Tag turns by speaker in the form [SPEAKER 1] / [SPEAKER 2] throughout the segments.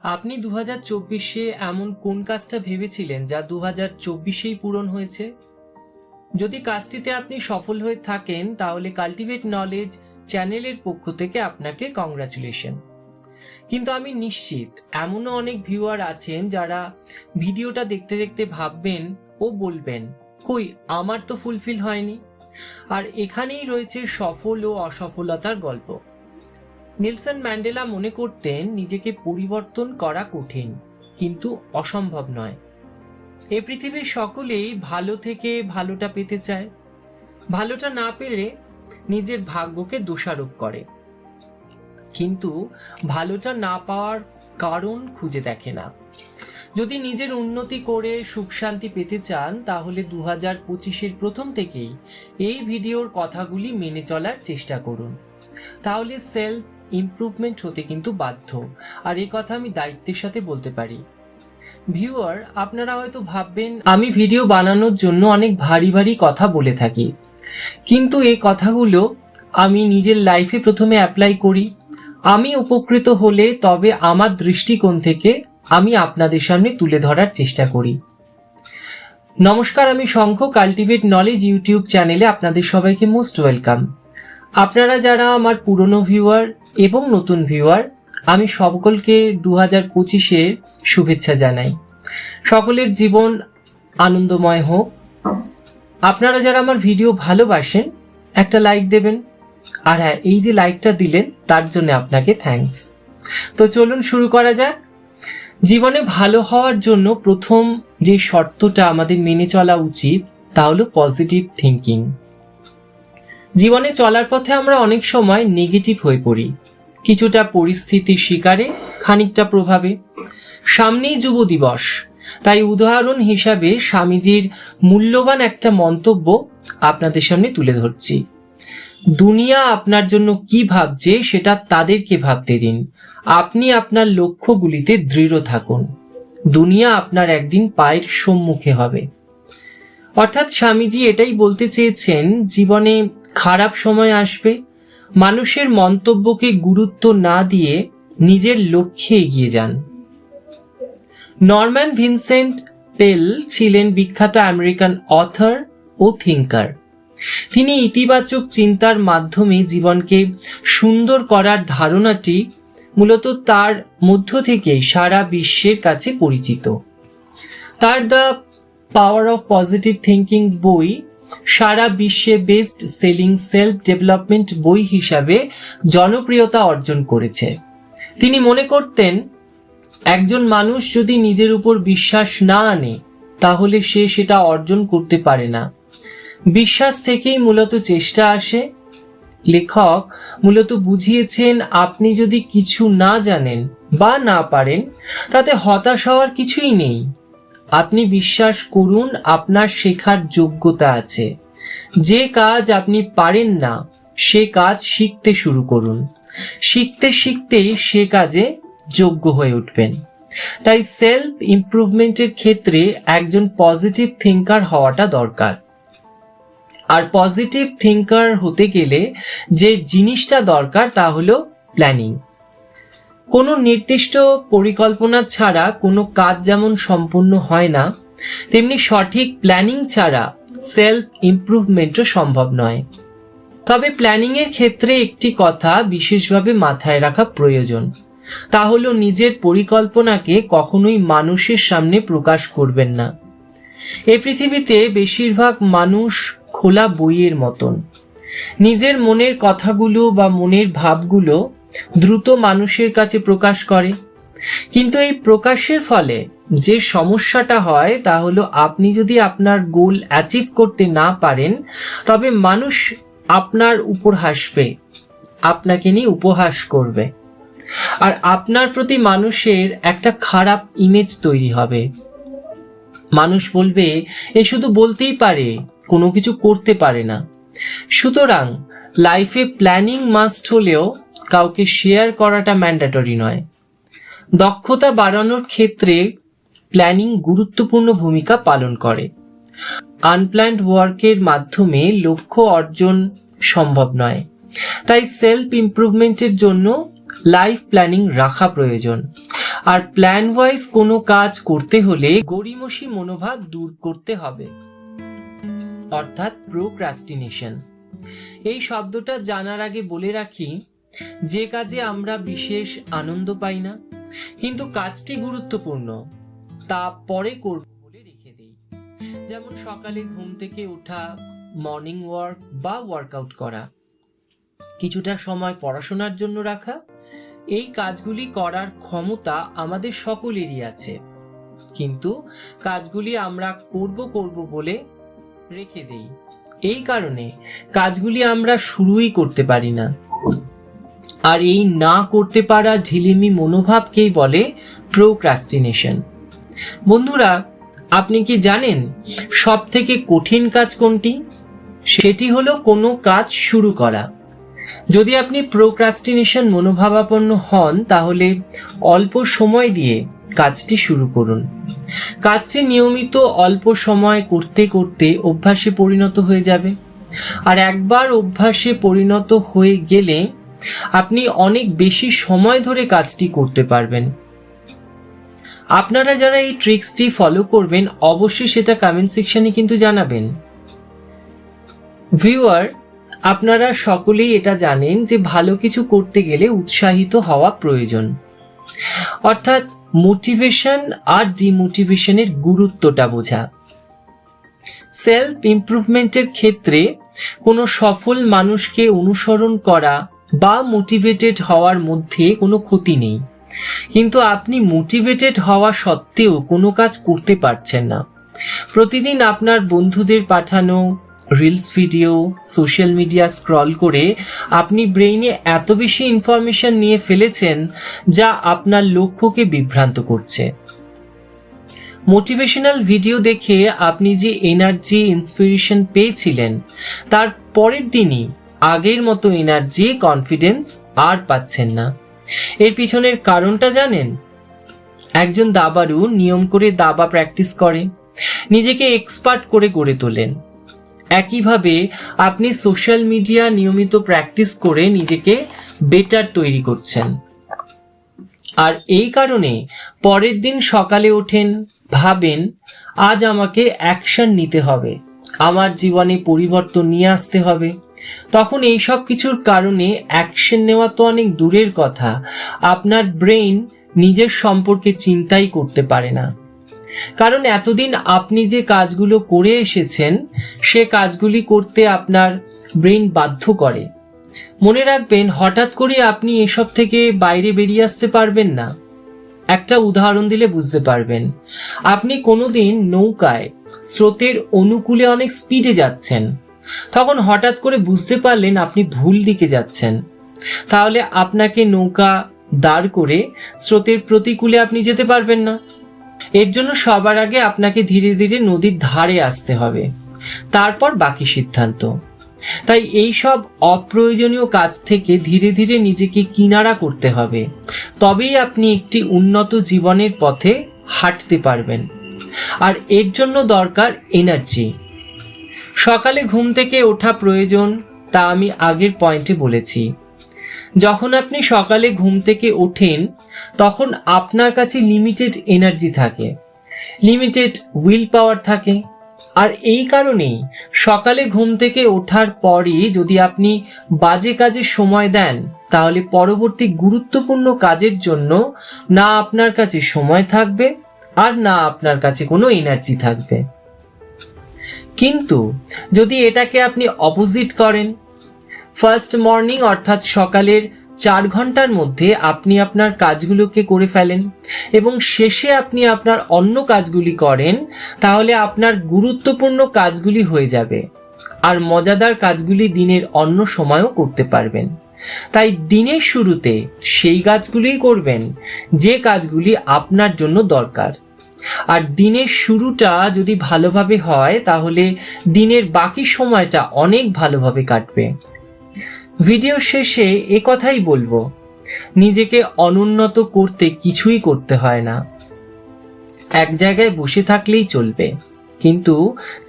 [SPEAKER 1] আপনি দু হাজার চব্বিশে এমন কোন কাজটা ভেবেছিলেন যা দু হাজার চব্বিশেই পূরণ হয়েছে? যদি কাজটিতে আপনি সফল হয়ে থাকেন, তাহলে কাল্টিভেট নলেজ চ্যানেলের পক্ষ থেকে আপনাকে কংগ্রাচুলেশন কিন্তু আমি নিশ্চিত, এমনও অনেক ভিউয়ার আছেন যারা ভিডিওটা দেখতে দেখতে ভাববেন, ও বলবেন, কই, আমার তো ফুলফিল হয়নি? আর এখানেই রয়েছে সফল ও অসফলতার গল্প। নেলসন ম্যান্ডেলা মনে করতেন নিজেকে পরিবর্তন করা কঠিন, কিন্তু অসম্ভব নয়। এ পৃথিবীর সকলেই ভালো থেকে ভালোটা পেতে চায়। ভালোটা না পেলে নিজের ভাগ্যকে দোষারোপ করে। কিন্তু ভালোটা না পাওয়ার কারণ খুঁজে দেখে না। যদি নিজের উন্নতি করে সুখ শান্তি পেতে চান, তাহলে দু হাজার পঁচিশের প্রথম থেকেই এই ভিডিওর কথাগুলি মেনে চলার চেষ্টা করুন। তাহলে সেলফ ইমপ্রুভমেন্ট হতে কিন্তু বাধ্য। আর এই কথা আমি দায়িত্বের সাথে বলতে পারি। ভিউয়ার আপনারা হয়তো ভাববেন, আমি ভিডিও বানানোর জন্য অনেক ভারী ভারী কথা বলে থাকি। কিন্তু এই কথাগুলো আমি নিজের লাইফে প্রথমে অ্যাপ্লাই করি। আমি উপকৃত হলে তবে আমার দৃষ্টিকোণ থেকে আমি আপনাদের সামনে তুলে ধরার চেষ্টা করি। নমস্কার, আমি শঙ্খ কাল্টিভেট নলেজ ইউটিউব চ্যানেলে আপনাদের সবাইকে মোস্ট ওয়েলকাম আপনারা যারা আমার পুরনো ভিউয়ার এবং নতুন ভিউয়ার আমি সকলকে দু হাজার পঁচিশের শুভেচ্ছা জানাই। সকলের জীবন আনন্দময় হোক। আপনারা যারা আমার ভিডিও ভালোবাসেন, একটা লাইক দেবেন। আর হ্যাঁ এই যে লাইকটা দিলেন, তার জন্য আপনাকে থ্যাঙ্কস তো চলুন শুরু করা যাক। জীবনে ভালো হওয়ার জন্য প্রথম যে শর্তটা আমাদের মেনে চলা উচিত, তা হলো পজিটিভ থিঙ্কিং জীবনে চলার পথে আমরা অনেক সময় নেগেটিভ হয়ে পড়ি। কিছুটা পরিস্থিতির শিকারে, খানিকটা প্রভাবে। সামনেই যুব দিবস। তাই উদাহরণ হিসাবে স্বামীজির মূল্যবান একটা মন্তব্য আপনাদের সামনে তুলে ধরছি। দুনিয়া আপনার জন্য কি ভাবছে সেটা তাদেরকে ভাবতে দিন। আপনি আপনার লক্ষ্যগুলিতে দৃঢ় থাকুন। দুনিয়া আপনার একদিন পায়ের সম্মুখে হবে। অর্থাৎ স্বামীজি এটাই বলতে চেয়েছেন, জীবনে খারাপ সময় আসবে, মানুষের মন্তব্যকে গুরুত্ব না দিয়ে নিজের লক্ষ্যে এগিয়ে যান। নরম্যান ভিনসেন্ট পেল ছিলেন বিখ্যাত আমেরিকান অথর ও থিঙ্কার তিনি ইতিবাচক চিন্তার মাধ্যমে জীবনকে সুন্দর করার ধারণাটি মূলত তার মধ্য থেকে সারা বিশ্বের কাছে পরিচিত। তার the power of positive thinking বই সারা বিশ্বে বেস্ট সেলিং সেলফ ডেভেলপমেন্ট বই হিসাবে জনপ্রিয়তা অর্জন করেছে। তিনি মনে করতেন, একজন মানুষ যদি নিজের উপর বিশ্বাস না আনে, তাহলে সে সেটা অর্জন করতে পারে না। বিশ্বাস থেকেই মূলত চেষ্টা আসে। লেখক মূলত বুঝিয়েছেন, আপনি যদি কিছু না জানেন বা না পারেন, তাতে হতাশ হওয়ার কিছুই নেই। আপনি বিশ্বাস করুন, আপনার শেখার যোগ্যতা আছে। যে কাজ আপনি পারেন না, সে কাজ শিখতে শুরু করুন। শিখতে শিখতেই সে কাজে যোগ্য হয়ে উঠবেন। তাই সেলফ ইমপ্রুভমেন্টের ক্ষেত্রে একজন পজিটিভ থিঙ্কার হওয়াটা দরকার। আর পজিটিভ থিঙ্কার হতে গেলে যে জিনিসটা দরকার তা হলো প্ল্যানিং কোনো নির্দিষ্ট পরিকল্পনা ছাড়া কোনো কাজ যেমন সম্পূর্ণ হয় না, তেমনি সঠিক প্ল্যানিং ছাড়া সেলফ ইমপ্রুভমেন্টও সম্ভব নয়। তবে প্ল্যানিংয়ের ক্ষেত্রে একটি কথা বিশেষভাবে মাথায় রাখা প্রয়োজন। তা হলো নিজের পরিকল্পনাকে কখনোই মানুষের সামনে প্রকাশ করবেন না। এ পৃথিবীতে বেশিরভাগ মানুষ খোলা বইয়ের মতন। নিজের মনের কথাগুলো বা মনের ভাবগুলো দ্রুত মানুষের কাছে প্রকাশ করে। কিন্তু এই প্রকাশের ফলে যে সমস্যাটা হয়, তা হলো আপনি যদি আপনার গোল অ্যাচিভ করতে না পারেন, তবে মানুষ আপনার উপর হাসবে, আপনাকে নিয়ে উপহাস করবে। আর আপনার প্রতি মানুষের একটা খারাপ ইমেজ তৈরি হবে। মানুষ বলবে, এ শুধু বলতেই পারে, কোনো কিছু করতে পারে না। সুতরাং লাইফে প্ল্যানিং মাস্ট হলেও কাউকে শেয়ার করাটা ম্যান্ডেটরি নয়। দক্ষতা বাড়ানোর ক্ষেত্রে প্ল্যানিং গুরুত্বপূর্ণ ভূমিকা পালন করে। আনপ্ল্যান্ড ওয়ার্কের মাধ্যমে লক্ষ্য অর্জন সম্ভব নয়। তাই সেলফ ইমপ্রুভমেন্টের জন্য লাইফ প্ল্যানিং রাখা প্রয়োজন। আর প্ল্যান ওয়াইজ কোনো কাজ করতে হলে গড়িমসি মনোভাব দূর করতে হবে। অর্থাৎ প্রোক্রাস্টিনেশন এই শব্দটা জানার আগে বলে রাখি যে কাজে আমরা বিশেষ আনন্দ পাই না, কিন্তু কাজটি গুরুত্বপূর্ণ, তা পরে করব বলে রেখে দেই। যেমন সকালে ঘুম থেকে ওঠা মর্নিং ওয়ার্ক বা ওয়ার্কআউট করা। কিছুটা সময় পড়াশোনার জন্য রাখা, এই কাজগুলি করার ক্ষমতা আমাদের সকলেরই আছে। কিন্তু কাজগুলি আমরা করব করব বলে রেখে দেই। এই কারণে কাজগুলি আমরা শুরুই করতে পারি না। আর এই না করতে পারা ঝিলিমি মনোভাবকেই বলে প্রোক্রাস্টিনেশন বন্ধুরা, আপনি কি জানেন সব থেকে কঠিন কাজ কোনটি? সেটি হলো কোনো কাজ শুরু করা। যদি আপনি প্রোক্রাস্টিনেশন মনোভাবাপন্ন হন, তাহলে অল্প সময় দিয়ে কাজটি শুরু করুন। কাজটি নিয়মিত অল্প সময় করতে করতে অভ্যাসে পরিণত হয়ে যাবে। আর একবার অভ্যাসে পরিণত হয়ে গেলে আপনি অনেক বেশি সময় ধরে কাজটি করতে পারবেন। আপনারা যারা এই ট্রিক্সটি ফলো করবেন, অবশ্যই সেটা কমেন্ট সেকশনে কিন্তু জানাবেন। ভিউয়ার আপনারা সকলেই এটা জানেন যে ভালো কিছু করতে গেলে উৎসাহিত হওয়া প্রয়োজন। অর্থাৎ মোটিভেশন আর ডিমোটিভেশনের গুরুত্বটা বোঝা। সেলফ ইমপ্রুভমেন্টের ক্ষেত্রে কোনো সফল মানুষকে অনুসরণ করা বা মোটিভেটেড হওয়ার মধ্যে কোনো ক্ষতি নেই। কিন্তু আপনি মোটিভেটেড হওয়া সত্ত্বেও কোনো কাজ করতে পারছেন না। প্রতিদিন আপনার বন্ধুদের পাঠানো reels video social media scroll করে আপনি ব্রেইনে এত বেশি ইনফরমেশন নিয়ে ফেলেছেন যা আপনার লক্ষ্যকে বিভ্রান্ত করছে। মোটিভেশনাল ভিডিও দেখে আপনি যে এনার্জি ইন্সপিরেশন পেয়েছিলেন, তার পরের দিনই আগের মতো এনার্জি কনফিডেন্স আর পাচ্ছেন না। এর পিছনের কারণটা জানেন? একজন দাবারু নিয়ম করে দাবা প্র্যাকটিস করে, নিজেকে এক্সপার্ট করে গড়ে তোলেন। একইভাবে আপনি সোশ্যাল মিডিয়া নিয়মিত প্র্যাকটিস করে নিজেকে বেটার তৈরি করছেন। আর এই কারণে পরের দিন সকালে ওঠেন, ভাবেন, আজ আমাকে অ্যাকশন নিতে হবে। আমার জীবনে পরিবর্তন নিয়ে আসতে হবে। তখন এই সব কিছুর কারণে অ্যাকশন নেওয়া তো অনেক দূরের কথা। আপনার ব্রেইন নিজের সম্পর্কে চিন্তাই করতে পারে না। কারণ এতদিন আপনি যে কাজগুলো করে এসেছেন, সে কাজগুলি করতে আপনার ব্রেইন বাধ্য করে। মনে রাখবেন, হঠাৎ করে আপনি এসব থেকে বাইরে বেরিয়ে আসতে পারবেন না। একটা উদাহরণ দিলে বুঝতে পারবেন। আপনি কোনোদিন নৌকায় স্রোতের অনুকূলে অনেক স্পিডে যাচ্ছেন। তখন হঠাৎ করে বুঝতে পারলেন আপনি ভুল দিকে যাচ্ছেন। তাহলে আপনাকে নৌকা দাঁড় করে স্রোতের প্রতিকূলে আপনি যেতে পারবেন না। এর জন্য সবার আগে আপনাকে ধীরে ধীরে নদীর ধারে আসতে হবে। তারপর বাকি সিদ্ধান্ত। তাই এই সব অপ্রয়োজনীয় কাজ থেকে ধীরে ধীরে নিজেকে কিনারা করতে হবে। তবেই আপনি একটি উন্নত জীবনের পথে হাঁটতে পারবেন। আর এর জন্য দরকার এনার্জি সকালে ঘুম থেকে ওঠা প্রয়োজন, তা আমি আগের পয়েন্টে বলেছি। যখন আপনি সকালে ঘুম থেকে ওঠেন, তখন আপনার কাছে লিমিটেড এনার্জি থাকে। লিমিটেড উইল পাওয়ার থাকে। আর এই কারণেই সকালে ঘুম থেকে ওঠার পরই যদি আপনি বাজে কাজে সময় দেন, তাহলে পরবর্তী গুরুত্বপূর্ণ কাজের জন্য না আপনার কাছে সময় থাকবে আর না আপনার কাছে কোনো এনার্জি থাকবে। কিন্তু যদি এটাকে আপনি অপোজিট করেন ফার্স্ট মর্নিং অর্থাৎ সকালের চার ঘণ্টার মধ্যে আপনি আপনার কাজগুলোকে করে ফেলেন এবং শেষে আপনি আপনার অন্য কাজগুলি করেন, তাহলে আপনার গুরুত্বপূর্ণ কাজগুলি হয়ে যাবে। আর মজাদার কাজগুলি দিনের অন্য সময়ও করতে পারবেন। তাই দিনের শুরুতে সেই কাজগুলিই করবেন, যে কাজগুলি আপনার জন্য দরকার। আর দিনের শুরুটা যদি ভালোভাবে হয়, তাহলে দিনের বাকি সময়টা অনেক ভালোভাবে কাটবে। ভিডিও শেষে এ কথাই বলব, নিজেকে অনুন্নত করতে কিছুই করতে হয় না। এক জায়গায় বসে থাকলেই চলবে, কিন্তু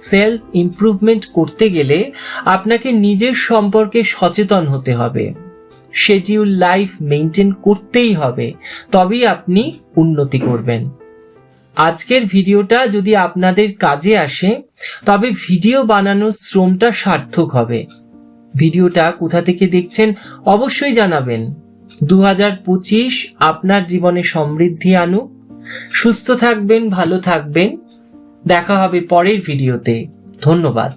[SPEAKER 1] সেলফ ইমপ্রুভমেন্ট করতে গেলে আপনাকে নিজের সম্পর্কে সচেতন হতে হবে। শেডিউল লাইফ মেনটেন করতেই হবে, তবেই আপনি উন্নতি করবেন। আজকের ভিডিওটা যদি আপনাদের কাজে আসে, তবে ভিডিও বানানোর শ্রমটা সার্থক হবে। ভিডিওটা কোথা থেকে দেখছেন অবশ্যই জানাবেন। দু হাজার পঁচিশ আপনার জীবনে সমৃদ্ধি আনুক। সুস্থ থাকবেন, ভালো থাকবেন। দেখা হবে পরের ভিডিওতে। ধন্যবাদ।